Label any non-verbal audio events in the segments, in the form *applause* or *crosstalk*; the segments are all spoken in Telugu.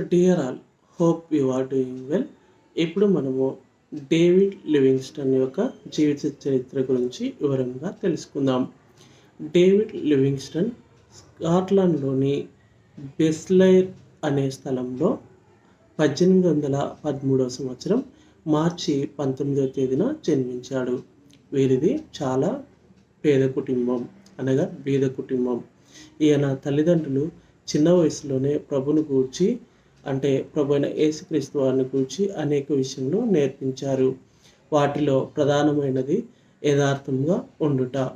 Dear all hope you are doing well ఇప్పుడు మనము డేవిడ్ లివింగ్స్టన్ యొక్క జీవిత చరిత్ర గురించి వివరంగా తెలుసుకుందాం. డేవిడ్ లివింగ్స్టన్ స్కాట్లాండ్లోని బెస్లైర్ అనే స్థలంలో పద్దెనిమిది వందల పదమూడవ సంవత్సరం మార్చి పంతొమ్మిదవ తేదీన జన్మించాడు. వీరిది చాలా పేద కుటుంబం అనగా బీద కుటుంబం. ఈయన తల్లిదండ్రులు చిన్న వయసులోనే ప్రభును గూర్చి అంటే ప్రభు అయిన యేసుక్రీస్తు వారిని గురించి అనేక విషయంలో నేర్పించారు. వాటిలో ప్రధానమైనది యథార్థంగా ఉండుట.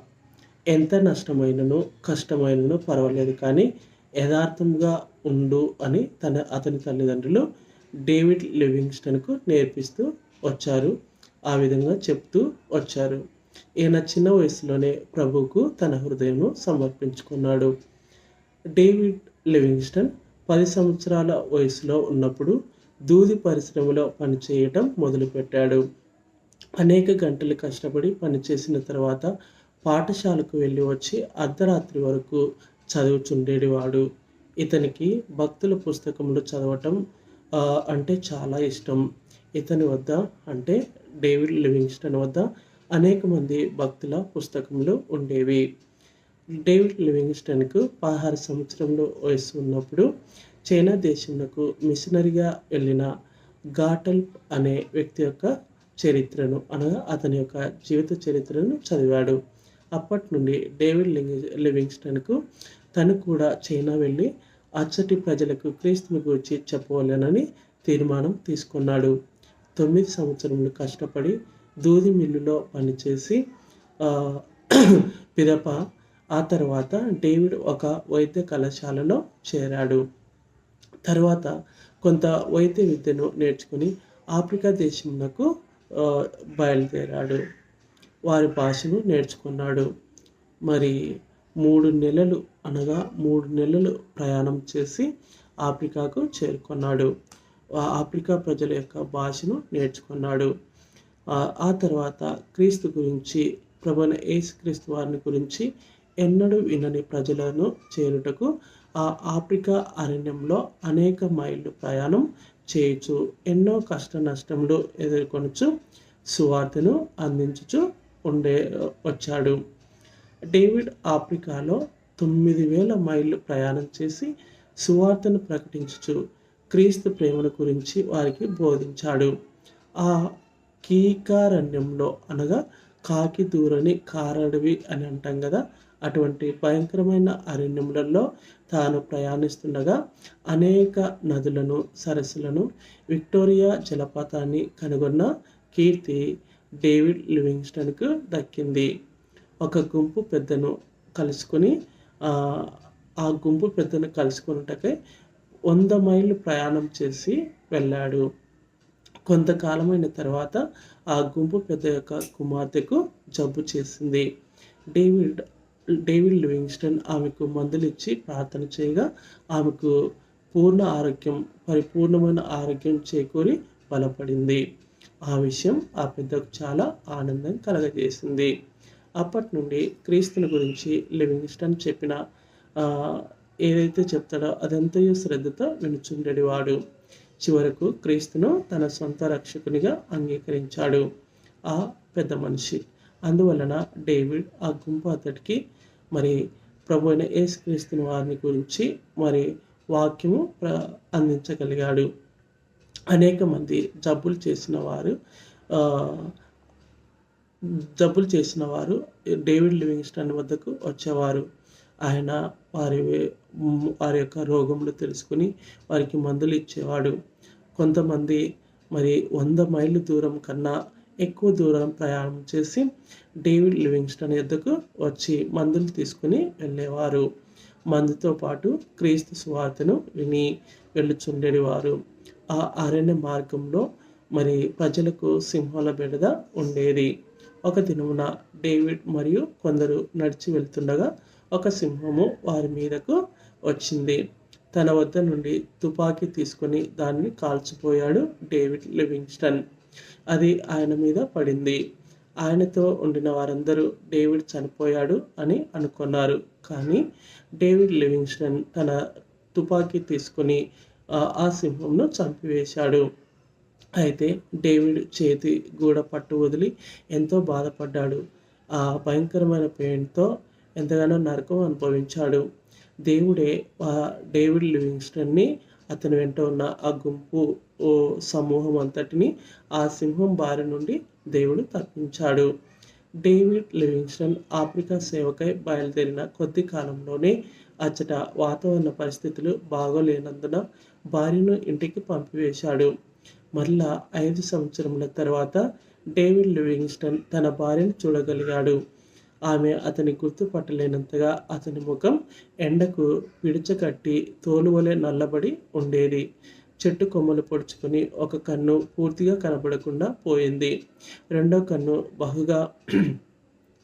ఎంత నష్టమైనను కష్టమైనను పర్వాలేదు కానీ యథార్థంగా ఉండు అని తన అతని తల్లిదండ్రులు డేవిడ్ లివింగ్స్టన్కు నేర్పిస్తూ వచ్చారు. ఆ విధంగా చెప్తూ వచ్చారు. ఈయన చిన్న వయసులోనే ప్రభువుకు తన హృదయం సమర్పించుకున్నాడు. డేవిడ్ లివింగ్స్టన్ పది సంవత్సరాల వయసులో ఉన్నప్పుడు దూది పరిశ్రమలో పనిచేయటం మొదలుపెట్టాడు. అనేక గంటలు కష్టపడి పనిచేసిన తర్వాత పాఠశాలకు వెళ్ళి వచ్చి అర్ధరాత్రి వరకు చదువుచుండేవాడు ఇతనికి భక్తుల పుస్తకములు చదవటం అంటే చాలా ఇష్టం. ఇతని వద్ద అంటే డేవిడ్ లివింగ్స్టన్ వద్ద అనేక మంది భక్తుల పుస్తకములు ఉండేవి. డేవిడ్ లివింగ్స్టన్కు పదహారు సంవత్సరంలో వయసు ఉన్నప్పుడు చైనా దేశంలో మిషనరీగా వెళ్ళిన గాటల్ అనే వ్యక్తి యొక్క చరిత్రను అనగా అతని యొక్క జీవిత చరిత్రను చదివాడు. అప్పటి నుండి డేవిడ్ లింగ్ లివింగ్స్టన్కు తను కూడా చైనా వెళ్ళి అచ్చటి ప్రజలకు క్రీస్తుని గురించి చెప్పవలెనని తీర్మానం తీసుకున్నాడు. తొమ్మిది సంవత్సరములు కష్టపడి దూది మిల్లులో పనిచేసి పిదప ఆ తర్వాత డేవిడ్ ఒక వైద్య కళాశాలలో చేరాడు. తర్వాత కొంత వైద్య విద్యను నేర్చుకుని ఆఫ్రికా దేశమునకు బయలుదేరాడు. వారి భాషను నేర్చుకున్నాడు. మరి మూడు నెలలు అనగా మూడు నెలలు ప్రయాణం చేసి ఆఫ్రికాకు చేరుకున్నాడు. ఆఫ్రికా ప్రజల యొక్క భాషను నేర్చుకున్నాడు. ఆ తర్వాత క్రీస్తు గురించి ప్రభుణ యేసుక్రీస్తు వారిని గురించి ఎన్నడూ వినని ప్రజలను చేరుటకు ఆ ఆఫ్రికా అరణ్యంలో అనేక మైళ్ళు ప్రయాణం చేయొచ్చు ఎన్నో కష్ట నష్టములు ఎదుర్కొనచ్చు సువార్తను అందించుచు ఉండే వచ్చాడు. డేవిడ్ ఆఫ్రికాలో తొమ్మిది వేల మైళ్ళు ప్రయాణం చేసి సువార్తను ప్రకటించుచు క్రీస్తు ప్రేమను గురించి వారికి బోధించాడు. ఆ కీకారణ్యంలో అనగా కాకి దూరని కారడవి అని అంటాం కదా అటువంటి భయంకరమైన అరణ్యములలో తాను ప్రయాణిస్తుండగా అనేక నదులను సరస్సులను విక్టోరియా జలపాతాన్ని కనుగొన్న కీర్తి డేవిడ్ లివింగ్స్టన్కు దక్కింది. ఒక గుంపు పెద్దను కలుసుకొని ఆ, గుంపు పెద్దను కలుసుకున్నటకై వంద మైళ్ళు ప్రయాణం చేసి వెళ్ళాడు. కొంతకాలమైన తర్వాత ఆ గుంపు పెద్ద యొక్క కుమార్తెకు జబ్బు చేసింది. డేవిడ్ డేవిడ్ లివింగ్స్టన్ ఆమెకు మందులు ఇచ్చి ప్రార్థన చేయగా ఆమెకు పూర్ణ ఆరోగ్యం పరిపూర్ణమైన ఆరోగ్యం చేకూరి బలపడింది. ఆ విషయం ఆ పెద్దకు చాలా ఆనందం కలగజేసింది. అప్పటి నుండి క్రీస్తుని గురించి లివింగ్స్టన్ చెప్పిన ఏదైతే చెప్తాడో అదంతయో శ్రద్ధతో వినుచుండేవాడు. చివరకు క్రీస్తును తన సొంత రక్షకునిగా అంగీకరించాడు. ఆ పెద్ద మనిషి. అందువలన డేవిడ్ ఆ గుంపు అతడికి మరి ప్రభు అయిన యేసుక్రీస్తుని వారిని గురించి మరి వాక్యము ప్ర అందించగలిగాడు. అనేక మంది జబ్బులు చేసిన వారు జబ్బులు చేసిన వారు డేవిడ్ లివింగ్స్టన్ వద్దకు వచ్చేవారు. ఆయన వారి వారి యొక్క రోగములు తెలుసుకుని వారికి మందులు ఇచ్చేవాడు. కొంతమంది మరి వంద మైళ్ళు దూరం కన్నా ఎక్కువ దూరం ప్రయాణం చేసి డేవిడ్ లివింగ్స్టన్ యొద్దకు వచ్చి మందులు తీసుకుని వెళ్ళేవారు. మందుతో పాటు క్రీస్తు సువార్తను విని వెళ్ళుచుండేవారు. ఆ అరణ్య మార్గంలో మరి ప్రజలకు సింహాల బెడద ఉండేది. ఒక దినమున డేవిడ్ మరియు కొందరు నడిచి వెళ్తుండగా ఒక సింహము వారి మీదకు వచ్చింది. తన వద్ద నుండి తుపాకీ తీసుకొని దాన్ని కాల్చిపోయాడు డేవిడ్ లివింగ్స్టన్. అది ఆయన మీద పడింది. ఆయనతో ఉండిన వారందరూ డేవిడ్ చనిపోయాడు అని అనుకున్నారు. కానీ డేవిడ్ లివింగ్స్టన్ తన తుపాకీ తీసుకొని ఆ సింహంను చంపివేశాడు. అయితే డేవిడ్ చేతి గూడ పట్టు వదిలి ఎంతో బాధపడ్డాడు. ఆ భయంకరమైన పెయిన్తో ఎంతగానో నరకం అనుభవించాడు. దేవుడే ఆ డేవిడ్ లివింగ్స్టన్ని అతని వెంట ఉన్న ఆ గుంపు ఓ సమూహం అంతటిని ఆ సింహం బారి నుండి దేవుడు తప్పించాడు. డేవిడ్ లివింగ్స్టన్ ఆఫ్రికా సేవకై బయలుదేరిన కొద్ది కాలంలోనే అచ్చట వాతావరణ పరిస్థితులు బాగోలేనందున భార్యను ఇంటికి పంపివేశాడు. మరలా ఐదు సంవత్సరముల తర్వాత డేవిడ్ లివింగ్స్టన్ తన భార్యను చూడగలిగాడు. ఆమె అతని గుర్తుపట్టలేనంతగా అతని ముఖం ఎండకు పిడిచకట్టి తోలువలే నల్లబడి ఉండేది. చెట్టు కొమ్మలు పొడుచుకొని ఒక కన్ను పూర్తిగా కనబడకుండా పోయింది. రెండో కన్ను బహుగా *clears throat*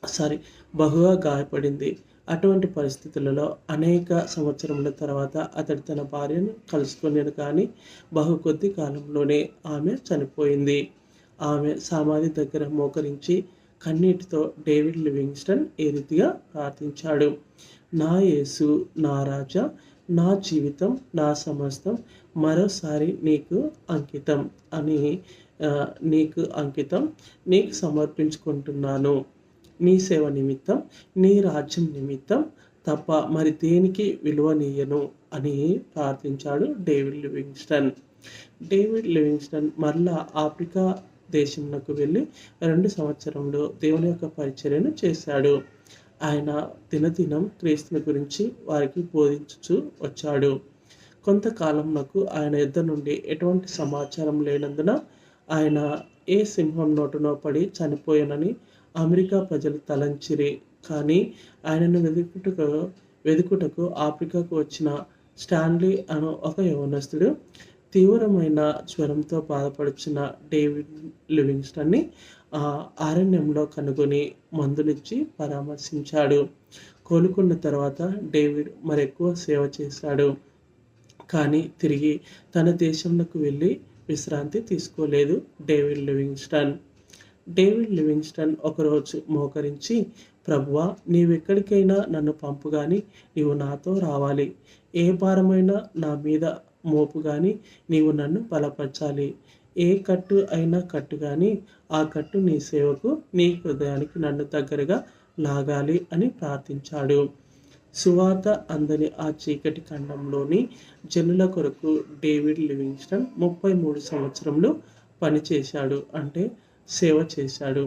సారీ బహుగా గాయపడింది. అటువంటి పరిస్థితులలో అనేక సంవత్సరముల తర్వాత అతడు తన భార్యను కలుసుకునేది కానీ బహు కొద్ది కాలంలోనే ఆమె చనిపోయింది. ఆమె సమాధి దగ్గర మోకరించి కన్నీటితో డేవిడ్ లివింగ్స్టన్ ఏ రీతిగా ప్రార్థించాడు. నా యేసు నా రాజా నా జీవితం నా సమస్తం మరోసారి నీకు అంకితం అని నీకు అంకితం నీకు సమర్పించుకుంటున్నాను. నీ సేవ నిమిత్తం నీ రాజ్యం నిమిత్తం తప్ప మరి దేనికి విలువనీయను అని ప్రార్థించాడు డేవిడ్ లివింగ్స్టన్. డేవిడ్ లివింగ్స్టన్ మరలా ఆఫ్రికా దేశంలోకి వెళ్ళి రెండు సంవత్సరంలో దేవుని యొక్క పరిచర్యను చేశాడు. ఆయన దినదినం క్రీస్తుని గురించి వారికి బోధించుచు వచ్చాడు. కొంతకాలం నాకు ఆయన యుద్ధ నుండి ఎటువంటి సమాచారం లేనందున ఆయన ఏ సింహం నోటునో పడి చనిపోయానని అమెరికా ప్రజలు తలంచిరి. కానీ ఆయనను వెతుకుటకు వెతుకుటకు ఆఫ్రికాకు వచ్చిన స్టాన్లీ అను ఒక యవనస్తుడు తీవ్రమైన జ్వరంతో బాధపడుచున్న డేవిడ్ లివింగ్స్టన్ని అరణ్యంలో కనుగొని మందులిచ్చి పరామర్శించాడు. కోలుకున్న తర్వాత డేవిడ్ మరెక్కువ సేవ చేశాడు. కానీ తిరిగి తన దేశంలోకి వెళ్ళి విశ్రాంతి తీసుకోలేదు డేవిడ్ లివింగ్స్టన్. డేవిడ్ లివింగ్స్టన్ ఒకరోజు మోకరించి ప్రభువా నీవెక్కడికైనా నన్ను పంపు కానీ నీవు నాతో రావాలి. ఏ భారమైనా నా మీద మోపు కానీ నీవు నన్ను బలపరచాలి. ఏ కట్టు అయినా కట్టు కానీ ఆ కట్టు నీ సేవకు నీ హృదయానికి నన్ను దగ్గరగా లాగాలి అని ప్రార్థించాడు. సువాత అందని ఆ చీకటి ఖండంలోని జనుల కొరకు డేవిడ్ లివింగ్స్టన్ ముప్పై మూడు సంవత్సరంలో పనిచేశాడు అంటే సేవ చేశాడు.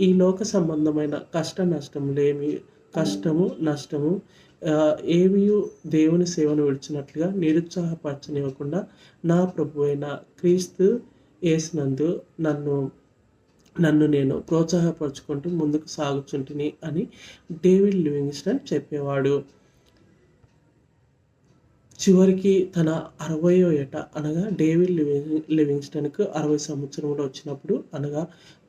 ఈ లోక సంబంధమైన కష్ట నష్టములేమి కష్టము నష్టము ఏవి దేవుని సేవను విడిచినట్లుగా నిరుత్సాహపరచనివ్వకుండా నా ప్రభు అయిన క్రీస్తు వేసినందు నన్ను నన్ను నేను ప్రోత్సాహపరుచుకుంటూ ముందుకు సాగుచుంటిని అని డేవిడ్ లివింగ్స్టన్ చెప్పేవాడు. చివరికి తన అరవయో ఏట అనగా డేవిడ్ లివింగ్ లివింగ్స్టన్కు అరవై సంవత్సరంలో వచ్చినప్పుడు అనగా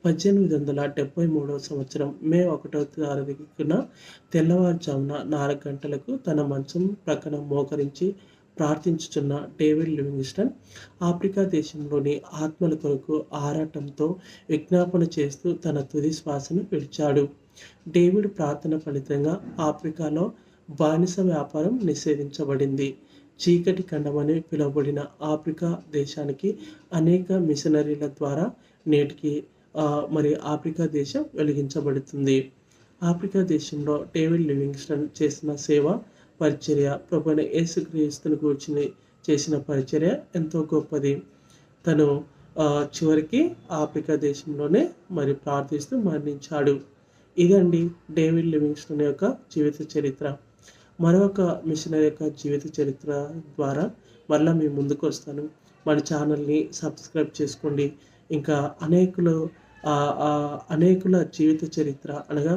పద్దెనిమిది వందల డెబ్బై మూడవ సంవత్సరం మే ఒకటో తారీఖున తెల్లవారుజామున నాలుగు గంటలకు తన మంచం ప్రక్కన మోకరించి ప్రార్థించుచున్న డేవిడ్ లివింగ్స్టన్ ఆఫ్రికా దేశంలోని ఆత్మల కొరకు ఆరాటంతో విజ్ఞాపన చేస్తూ తన తుది శ్వాసను పిలిచాడు డేవిడ్ ప్రార్థన ఫలితంగా ఆఫ్రికాలో బానిస వ్యాపారం నిషేధించబడింది. చీకటి ఖండమని పిలువబడిన ఆఫ్రికా దేశానికి అనేక మిషనరీల ద్వారా నేటికి మరి ఆఫ్రికా దేశం వెలిగించబడుతుంది. ఆఫ్రికా దేశంలో డేవిడ్ లివింగ్స్టన్ చేసిన సేవ పరిచర్య ప్రభుని యేసుక్రీస్తుని కూర్చుని చేసిన పరిచర్య ఎంతో గొప్పది. తను చివరికి ఆఫ్రికా దేశంలోనే మరి ప్రార్థిస్తూ మరణించాడు. ఇదండి డేవిడ్ లివింగ్స్టన్ యొక్క జీవిత చరిత్ర. మరొక మిషనరీ యొక్క జీవిత చరిత్ర ద్వారా మళ్ళీ మేము ముందుకు వస్తాను. మన ఛానల్ని సబ్స్క్రైబ్ చేసుకోండి. ఇంకా అనేకులు అనేకుల జీవిత చరిత్ర అనగా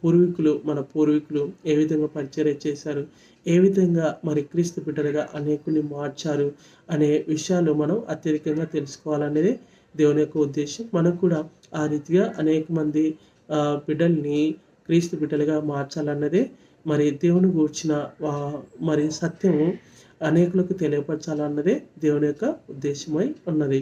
పూర్వీకులు మన పూర్వీకులు ఏ విధంగా పరిచయం చేశారు ఏ విధంగా మరి క్రీస్తు బిడ్డలుగా అనేకుల్ని మార్చారు అనే విషయాలు మనం అత్యధికంగా తెలుసుకోవాలనేది దేవుని యొక్క ఉద్దేశం. మనం కూడా ఆ రీతిగా అనేక మంది బిడ్డల్ని క్రీస్తు బిడ్డలుగా మార్చాలన్నదే మరి దేవుని గూర్చిన మరి సత్యము అనేకులకు తెలియపరచాలన్నదే దేవుని యొక్క ఉద్దేశమై ఉన్నది.